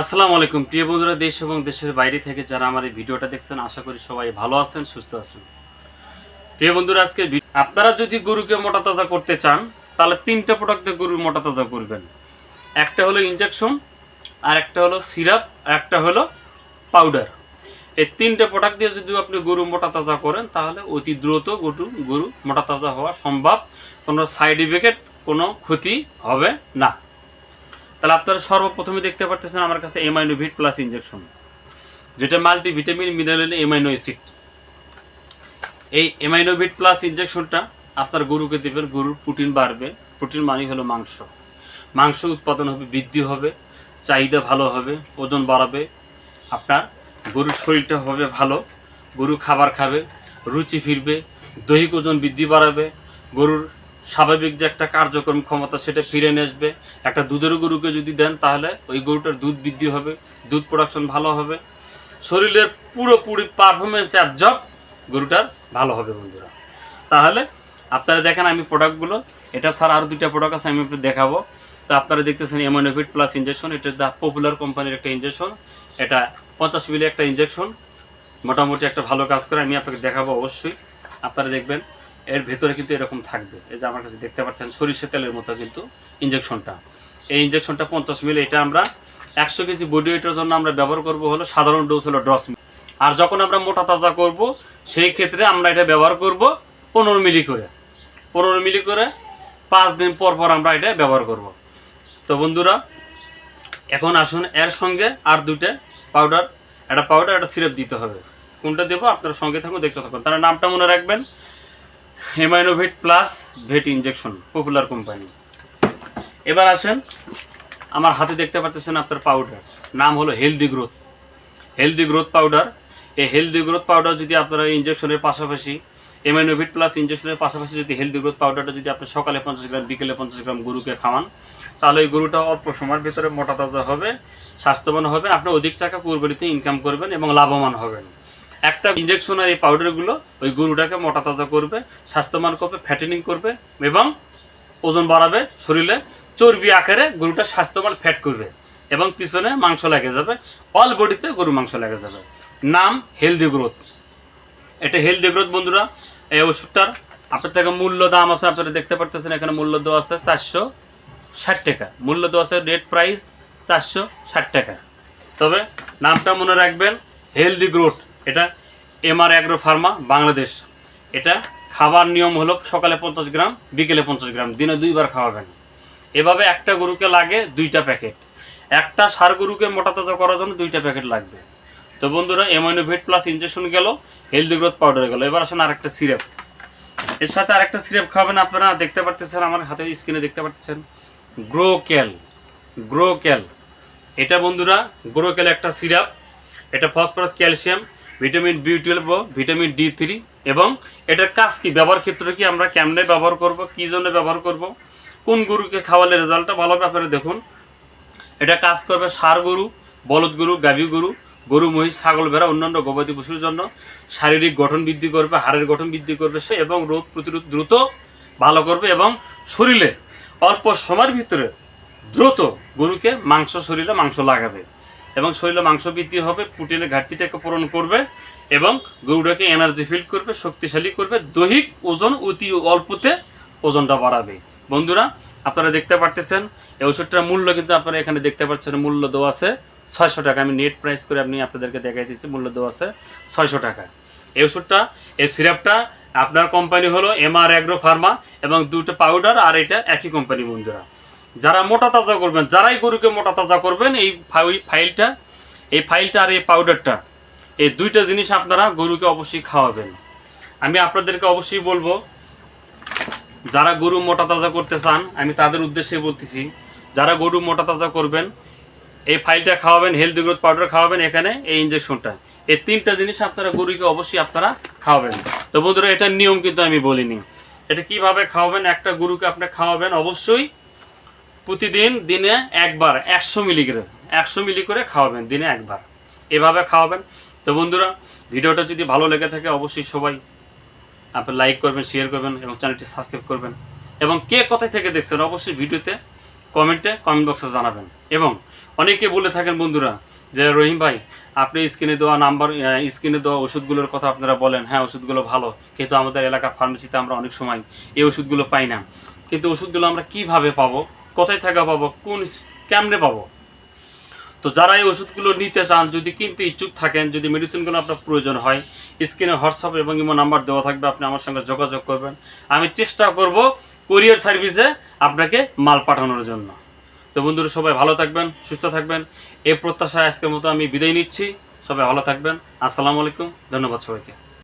আসসালামু আলাইকুম। প্রিয় বন্ধুরা, দেশ এবং দেশের বাইরে থেকে যারা আমার এই ভিডিওটা দেখছেন, আশা করি সবাই ভালো আছেন, সুস্থ আছেন। প্রিয় বন্ধুরা, আজকে আপনারা যদি গরুকে মোটা তাজা করতে চান, তাহলে তিনটা প্রোডাক্ট দিয়ে গরুর মোটা তাজা করবেন। একটা হলো ইনজেকশন আর একটা হলো সিরাপ আর একটা হলো পাউডার এই তিনটে প্রোডাক্ট দিয়ে যদি আপনি গরু মোটা তাজা করেন, তাহলে অতি দ্রুত গরু গরু মোটা তাজা হওয়া সম্ভব। কোনো সাইড ইফেক্ট কোনো ক্ষতি হবে না। তাহলে আপনারা সর্বপ্রথমে দেখতে পারতেছেন আমার কাছে এমাইনোভিট প্লাস ইনজেকশন যেটা multi vitamin mineral amino acid এই এমাইনোভিট প্লাস ইনজেকশনটা আপনার গরুকে দেবেন, গরুর প্রোটিন বাড়বে। প্রোটিন মানে হলো মাংস। মাংস উৎপাদন হবে, বৃদ্ধি হবে, চাহিদা ভালো হবে, ওজন বাড়াবে, আপনার গরুর শরীরটা হবে ভালো, গরু খাবার খাবে, রুচি ফিরবে, দৈহিক ওজন বৃদ্ধি বাড়াবে, গরুর স্বাভাবিক যে একটা কার্যক্রম ক্ষমতা সেটা ফিরে নিয়ে আসবে। একটা দুধের গরুকে যদি দেন, তাহলে ওই গরুটার দুধ বৃদ্ধি হবে, দুধ প্রোডাকশন ভালো হবে। শরীরের পুরোপুরি পারফরমেন্স অ্যাবজর্ব গরুটার ভালো হবে বন্ধুরা। তাহলে আপনারা দেখেন আমি প্রোডাক্টগুলো এটা ছাড়া আরও দুইটা প্রোডাক্ট আছে, আমি একটু দেখাবো। তো আপনারা দেখতেছেন এমোনোভিট প্লাস ইঞ্জেকশন এটা দ্য পপুলার কোম্পানির একটা ইঞ্জেকশন এটা পঞ্চাশ মিলি একটা ইঞ্জেকশন মোটামুটি একটা ভালো কাজ করে, আমি আপনাকে দেখাবো অবশ্যই। আপনারা দেখবেন এর ভেতরে কিন্তু এরকম থাকবে। এই যে আমার কাছে দেখতে পাচ্ছেন সরিষা তেলের মতো কিন্তু ইনজেকশনটা এই ইনজেকশনটা পঞ্চাশ মিলি এটা আমরা একশো কেজি বডি ওয়েটের জন্য আমরা ব্যবহার করব হলো সাধারণ ডোজ হলো দশ মিলি আর যখন আমরা মোটা তাজা করব, সেই ক্ষেত্রে আমরা এটা ব্যবহার করব পনেরো মিলি করে। পনেরো মিলি করে পাঁচ দিন পর পর আমরা এটা ব্যবহার করব। তো বন্ধুরা, এখন আসুন এর সঙ্গে আর দুইটা পাউডার একটা পাউডার একটা সিরাপ দিতে হবে। কোনটা দেবো? আপনার সঙ্গে থাকুন, দেখতে থাকুন। তার নামটা মনে রাখবেন। Aminovit plus vet injection popular company এবার আসেন, আমার হাতে দেখতে পাচ্ছেন আপনার পাউডার নাম হলো healthy growth healthy growth powder এই হেলদি গ্রোথ পাউডার যদি আপনারা ইনজেকশনের পাশাপাশি এমাইনোভিট প্লাস ইনজেকশনের পাশাপাশি যদি হেলদি গ্রোথ পাউডারটা যদি আপনি সকালে পঞ্চাশ গ্রাম, বিকেলে পঞ্চাশ গ্রাম গরুকে খাওয়ান, তাহলে ওই গরুটা অল্প সময়ের ভিতরে মোটা তাজা হবে, স্বাস্থ্যবান হবে, আপনি অধিক টাকা পূর্বরিতে ইনকাম করবেন এবং লাভবান হবেন। একটা ইনজেকশন আর এই পাউডারগুলো ওই গরুটাকে মোটা তাজা করবে, স্বাস্থ্যবান করবে ফ্যাটেনিং করবে এবং ওজন বাড়াবে শরীরে। চর্বি আকারে গরুটা স্বাস্থ্যবান ফ্যাট করবে এবং পিছনে মাংস লেগে যাবে। অল বডিতে গরু মাংস লেগে যাবে। নাম হেলদি গ্রোথ এটা হেলদি গ্রোথ বন্ধুরা, এই ওষুধটার আপনার থেকে মূল্য দাম আছে, আপনারা দেখতে পারতেছেন, এখানে মূল্য দেওয়া আছে চারশো ষাট টাকা। মূল্য দেওয়া আছে রেট প্রাইস চারশো ষাট টাকা। তবে নামটা মনে রাখবেন হেলদি গ্রোথ এটা এমআর অ্যাগ্রো ফার্মা বাংলাদেশ এটা খাবার নিয়ম হলো সকালে পঞ্চাশ গ্রাম, বিকেলে পঞ্চাশ গ্রাম, দিনে দুইবার খাওয়াবেন। এভাবে একটা গরুকে লাগে দুইটা প্যাকেট। একটা সার গরুকে মোটা তাজা করার জন্য দুইটা প্যাকেট লাগবে। তো বন্ধুরা এমোনোভেট প্লাস ইনজেকশন গেল হেলদি গ্রোথ পাউডার গেল। এবার আসেন আরেকটা সিরাপ এর সাথে আরেকটা সিরাপ খাবেন আপনারা, দেখতে পারতেছেন, আমার হাতে স্ক্রিনে দেখতে পাচ্ছেন গ্রোক্যাল গ্রোক্যাল এটা বন্ধুরা গ্রো গ্রোক্যাল একটা সিরাপ এটা phosphorus calcium vitamin B twelve, vitamin D three, এবং এটার কাজ কি? ব্যবহার ক্ষেত্রে কি আমরা কেমনে ব্যবহার করব? কি জন্য ব্যবহার করব? কোন গরুকে খাওয়ালে রেজাল্টটা ভালো ব্যাপারে দেখুন। এটা কাজ করবে সার গরু, বলদ গরু, গাভী গরু গরু, মহিষ, ছাগল, ভেড়া, অন্যান্য গবাদি পশুর জন্য শারীরিক গঠন বৃদ্ধি করবে, হাড়ের গঠন বৃদ্ধি করবে সে, এবং রোগ প্রতিরোধ দ্রুত ভালো করবে, এবং শরীরে অল্প সময়ের ভিতরে দ্রুত গরুকে মাংস, শরীরে মাংস লাগাবে। এবং শরীরে মাংস বৃদ্ধি হবে প্রোটিনের ঘাটতিটাকে পূরণ করবে এবং গরুটাকে এনার্জি ফিল করবে, শক্তিশালী করবে, দৈহিক ওজন অতি অল্পতে ওজনটা বাড়াবে। বন্ধুরা, আপনারা দেখতে পারতেছেন, এই ওষুধটার মূল্য কিন্তু আপনারা এখানে দেখতে পাচ্ছেন, মূল্য দেওয়া আছে ছয়শো টাকা। আমি নেট প্রাইস করে আপনি আপনাদেরকে দেখাই দিচ্ছি, মূল্য দেওয়া আছে ছয়শো টাকা। এই ওষুধটা, এই সিরাপটা আপনার কোম্পানি হলো এমআর অ্যাগ্রো ফার্মা এবং দুটো পাউডার আর এটা একই কোম্পানি বন্ধুরা। যারা মোটা তাজা করবেন, যারাই গরুকে মোটা তাজা করবেন, এই ফাইলটা এই ফাইলটা আর এই পাউডারটা এই দুইটা জিনিস আপনারা গরুকে অবশ্যই খাওয়াবেন। আমি আপনাদেরকে অবশ্যই বলব, যারা গরু মোটা তাজা করতে চান, আমি তাদের উদ্দেশ্যে বলতেছি, যারা গরু মোটা তাজা করবেন, এই ফাইলটা খাওয়াবেন হেলদি গ্রোথ পাউডার খাওয়াবেন এখানে, এই ইঞ্জেকশনটা এই তিনটা জিনিস আপনারা গরুকে অবশ্যই আপনারা খাওয়াবেন। তো বন্ধুরা, এটার নিয়ম কিন্তু আমি বলিনি। এটা কীভাবে খাওয়াবেন, একটা গরুকে আপনি খাওয়াবেন, অবশ্যই প্রতিদিন দিনে একবার একশো মিলি করে, একশো মিলি করে খাওয়াবেন, দিনে একবার। এভাবে খাওয়াবেন। তো বন্ধুরা, ভিডিওটা যদি ভালো লেগে থাকে, অবশ্যই সবাই আপনি লাইক করবেন শেয়ার করবেন এবং চ্যানেলটি সাবস্ক্রাইব করবেন। এবং কে কোথায় থেকে দেখছেন, অবশ্যই ভিডিওতে কমেন্টে কমেন্ট বক্সে জানাবেন। এবং অনেকে বলে থাকেন বন্ধুরা যে, রহিম ভাই, আপনি স্ক্রিনে দেওয়া নাম্বার স্ক্রিনে দেওয়া ওষুধগুলোর কথা আপনারা বলেন। হ্যাঁ ওষুধগুলো ভালো। কিন্তু আমাদের এলাকা ফার্মেসিতে আমরা অনেক সময় এই ওষুধগুলো পাই না। কিন্তু ওষুধগুলো আমরা কীভাবে পাবো? কোথায় থাকা পাবো? কোন কেমনে পাবো? তো যারা এই ওষুধগুলো নিতে চান, যদি কিনতে ইচ্ছুক থাকেন, যদি মেডিসিনগুলো আপনার প্রয়োজন হয়, স্ক্রিনে হোয়াটসঅ্যাপ এবং ইমো নাম্বার দেওয়া থাকবে, আপনি আমার সঙ্গে যোগাযোগ করবেন। আমি চেষ্টা করব কোরিয়ার সার্ভিসে আপনাকে মাল পাঠানোর জন্য। তো বন্ধুরা, সবাই ভালো থাকবেন, সুস্থ থাকবেন। এই প্রত্যাশায় আজকের মতো আমি বিদায় নিচ্ছি। সবাই ভালো থাকবেন। আসসালামু আলাইকুম। ধন্যবাদ সবাইকে।